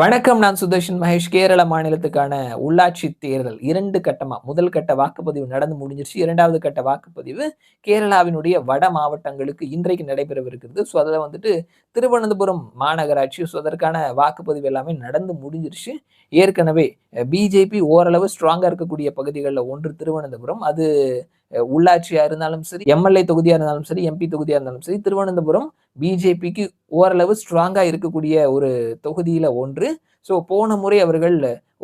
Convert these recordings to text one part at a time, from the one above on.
வணக்கம் நான் சுதர்ஷன் மகேஷ். கேரள மாநிலத்துக்கான உள்ளாட்சி தேர்தல் இரண்டு கட்டமா முதல் கட்ட வாக்குப்பதிவு நடந்து முடிஞ்சிருச்சு. இரண்டாவது கட்ட வாக்குப்பதிவு கேரளாவினுடைய வட மாவட்டங்களுக்கு இன்றைக்கு நடைபெறவிருக்கிறது. ஸோ அதில் வந்துட்டு திருவனந்தபுரம் மாநகராட்சி ஸோ அதற்கான வாக்குப்பதிவு எல்லாமே நடந்து முடிஞ்சிருச்சு. ஏற்கனவே பிஜேபி ஓரளவு ஸ்ட்ராங்காக இருக்கக்கூடிய பகுதிகளில் ஒன்று திருவனந்தபுரம். அது உள்ளாட்சியாக உள்ளாட்சியா இருந்தாலும் சரி எம்எல்ஏ தொகுதியா இருந்தாலும் சரி எம்பி தொகுதியா இருந்தாலும் சரி திருவனந்தபுரம் பிஜேபிக்கு ஓரளவு ஸ்ட்ராங்கா இருக்கக்கூடிய ஒரு தொகுதியில ஒன்று. ஸோ போன முறை அவர்கள்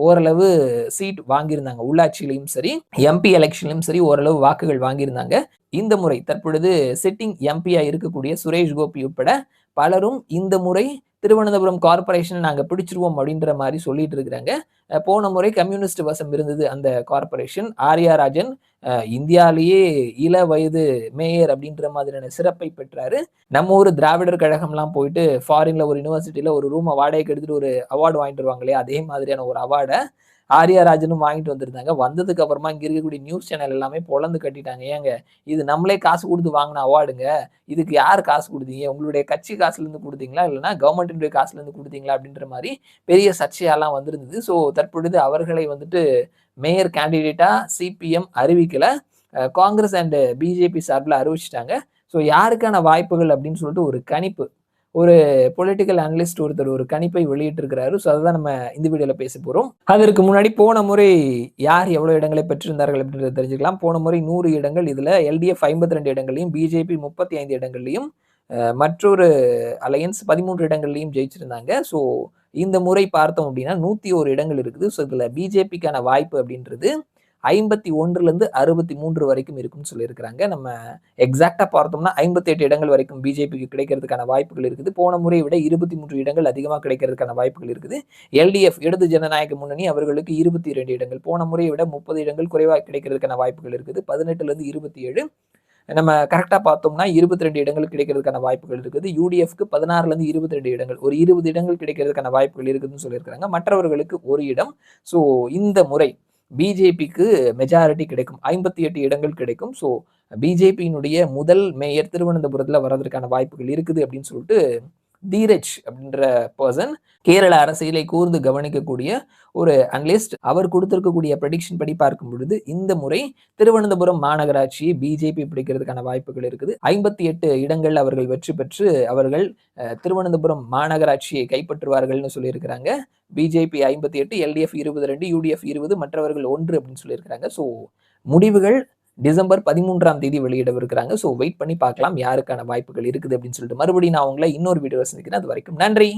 ஓரளவு சீட் வாங்கியிருந்தாங்க. உள்ளாட்சியிலையும் சரி எம்பி எலெக்ஷன்லையும் சரி ஓரளவு வாக்குகள் வாங்கியிருந்தாங்க. இந்த முறை தற்பொழுது சிட்டிங் எம்பியா இருக்கக்கூடிய சுரேஷ் கோபி உட்பட பலரும் இந்த முறை திருவனந்தபுரம் கார்பரேஷனை நாங்கள் பிடிச்சிருவோம் அப்படின்ற மாதிரி சொல்லிட்டு இருக்கிறாங்க. போன முறை கம்யூனிஸ்ட் வசம் இருந்தது அந்த கார்பரேஷன் ஆர்யா ராஜன் அஹ் இந்தியாலேயே இள வயது மேயர் அப்படின்ற மாதிரியான சிறப்பை பெற்றாரு. நம்ம ஊர் திராவிடர் கழகம்லாம் போயிட்டு ஃபாரின்ல ஒரு யூனிவர்சிட்டியில ஒரு ரூமை வாடகைக்கு எடுத்துட்டு ஒரு அவார்டு வாங்கிட்டு வருவாங்க இல்லையா? அதே மாதிரியான ஒரு அவார்டை ஆரியராஜனும் வாங்கிட்டு வந்திருந்தாங்க. வந்ததுக்கு அப்புறமா இங்க இருக்கக்கூடிய நியூஸ் சேனல் எல்லாமே பொழந்து கட்டிட்டாங்க. ஏங்க இது நம்மளே காசு கொடுத்து வாங்கின அவார்டுங்க. இதுக்கு யார் காசு கொடுத்தீங்க? உங்களுடைய கட்சி காசுல இருந்து கொடுத்தீங்களா? இல்லைன்னா கவர்மெண்ட்டினுடைய காசுல இருந்து கொடுத்தீங்களா? அப்படின்ற மாதிரி பெரிய சர்ச்சையெல்லாம் வந்திருந்தது. ஸோ தற்பொழுது அவர்களை வந்துட்டு மேயர் கேண்டிடேட்டா சிபிஎம் அறிவிக்கல. காங்கிரஸ் அண்ட் பிஜேபி சார்பில் அறிவிச்சிட்டாங்க. ஸோ யாருக்கான வாய்ப்புகள் அப்படின்னு சொல்லிட்டு ஒரு கணிப்பு. ஒரு பொலிட்டிக்கல் அனலிஸ்ட் ஒருத்தர் ஒரு கணிப்பை வெளியிட்டிருக்கிறாரு. ஸோ அதை தான் நம்ம இந்த வீடியோவில் பேச போகிறோம் அதற்கு முன்னாடி போன முறை யார் எவ்வளோ இடங்களை பெற்றிருந்தார்கள் அப்படின்றத தெரிஞ்சுக்கலாம். போன முறை நூறு இடங்கள் இதில் எல்டிஎஃப் ஐம்பத்தி ரெண்டு இடங்களையும் பிஜேபி முப்பத்தி ஐந்து இடங்கள்லையும் மற்றொரு அலையன்ஸ் பதிமூன்று இடங்கள்லையும் ஜெயிச்சிருந்தாங்க. ஸோ இந்த முறை பார்த்தோம் அப்படின்னா நூற்றி ஒரு இடங்கள் இருக்குது. ஸோ இதில் பிஜேபிக்கான வாய்ப்பு அப்படின்றது ஐம்பத்தி ஒன்றுலேருந்து அறுபத்தி மூன்று வரைக்கும் இருக்கும்னு சொல்லியிருக்கிறாங்க. நம்ம எக்ஸாக்டாக பார்த்தோம்னா ஐம்பத்தி எட்டு இடங்கள் வரைக்கும் பிஜேபிக்கு கிடைக்கிறதுக்கான வாய்ப்புகள் இருக்குது. போன முறையை விட இருபத்தி மூன்று இடங்கள் அதிகமாக கிடைக்கிறதுக்கான வாய்ப்புகள் இருக்குது. எல்டிஎஃப் இடது ஜனநாயக முன்னணி அவர்களுக்கு இருபத்தி இரண்டு இடங்கள். போன முறையை விட முப்பது இடங்கள் குறைவாக கிடைக்கிறதுக்கான வாய்ப்புகள் இருக்குது. பதினெட்டுலேருந்து இருபத்தி ஏழு. நம்ம கரெக்டாக பார்த்தோம்னா இருபத்தி ரெண்டு இடங்கள் கிடைக்கிறதுக்கான வாய்ப்புகள் இருக்குது. யூடிஎஃப்க்கு பதினாறுலேருந்து இருபத்தி ரெண்டு இடங்கள். ஒரு இருபது இடங்கள் கிடைக்கிறதுக்கான வாய்ப்புகள் இருக்குதுன்னு சொல்லியிருக்கிறாங்க. மற்றவர்களுக்கு ஒரு இடம். ஸோ இந்த முறை பிஜேபிக்கு மெஜாரிட்டி கிடைக்கும். ஐம்பத்தி எட்டு இடங்கள் கிடைக்கும். ஸோ பிஜேபியினுடைய முதல் மேயர் திருவனந்தபுரத்தில் வர்றதற்கான வாய்ப்புகள் இருக்குது அப்படின்னு சொல்லிட்டு தீரஜ் அப்படின்ற பர்சன் கேரள அரசியலை கூர்ந்து கவனிக்கக்கூடிய ஒரு அனலிஸ்ட் அவர் கொடுத்திருக்கக்கூடிய ப்ரெடிக்ஷன் படி பார்க்கும் பொழுது இந்த முறை திருவனந்தபுரம் மாநகராட்சியை பிஜேபி பிடிக்கிறதுக்கான வாய்ப்புகள் இருக்குது. ஐம்பத்தி எட்டு இடங்கள் அவர்கள் வெற்றி பெற்று அவர்கள் திருவனந்தபுரம் மாநகராட்சியை கைப்பற்றுவார்கள்னு சொல்லியிருக்கிறாங்க. பிஜேபி ஐம்பத்தி எட்டு எல்டிஎஃப் இருபது ரெண்டு யூடிஎஃப் இருபது மற்றவர்கள் ஒன்று அப்படின்னு சொல்லியிருக்கிறாங்க. ஸோ முடிவுகள் டிசம்பர் பதிமூன்றாம் தேதி வெளியிடவிருக்கிறாங்க. ஸோ வெயிட் பண்ணி பார்க்கலாம். யாருக்கான வாய்ப்புகள் இருக்குது அப்படின்னு சொல்லிட்டு மறுபடியும் நான் உங்களை இன்னொரு வீடியோ சந்திக்கிறேன். அது வரைக்கும் நன்றி.